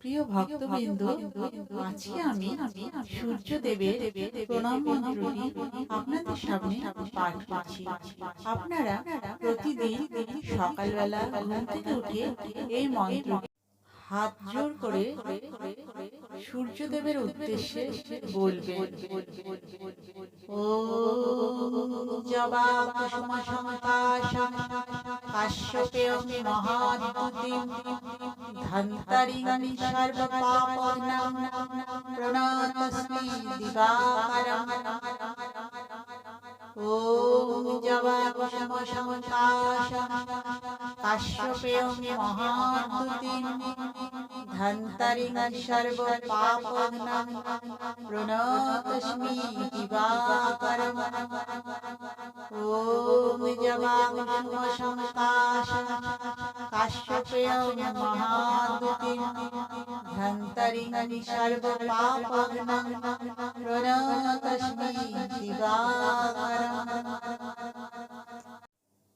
প্রিয় ভক্তবৃন্দ আজকে আমি সূর্যদেবের প্রণাম মন্ত্রটি আপনাদের সামনে পাঠ করছি। আপনারা প্রতিদিন সকালবেলা ঘুম থেকে উঠে এই মন্ত্র হাত জোর করে সূর্যদেবের উদ্দেশ্যে বলবেন। ও জবা কুসুম সংকাশম কাশ্যপেয়ং धन्तरिणि सर्वपापनं प्रणतस्मि दिवाकरम् ॐ जवशमशमशाशं काश्यपेयं महान्तुतिं धन्तरिणि सर्वपापनं प्रणतस्मि दिवाकरम् ॐ जवामशमशमशाशं काश्यपेयं महाद्युतिं धन्तरिं सर्वपापघ्नं प्रणतस्मि दिवाकरम्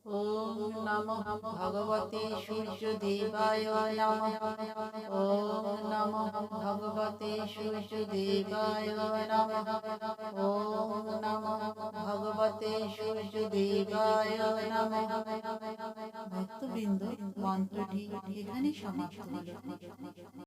ॐ नमः भगवते सूर्यदेवाय नमः ॐ नमः भगवते सूर्यदेवाय नमः ॐ नमः भगवते सूर्यदेवाय नमः ভক্তবৃন্দ মন্ত্রটি এখানে সমাপ্ত। হলো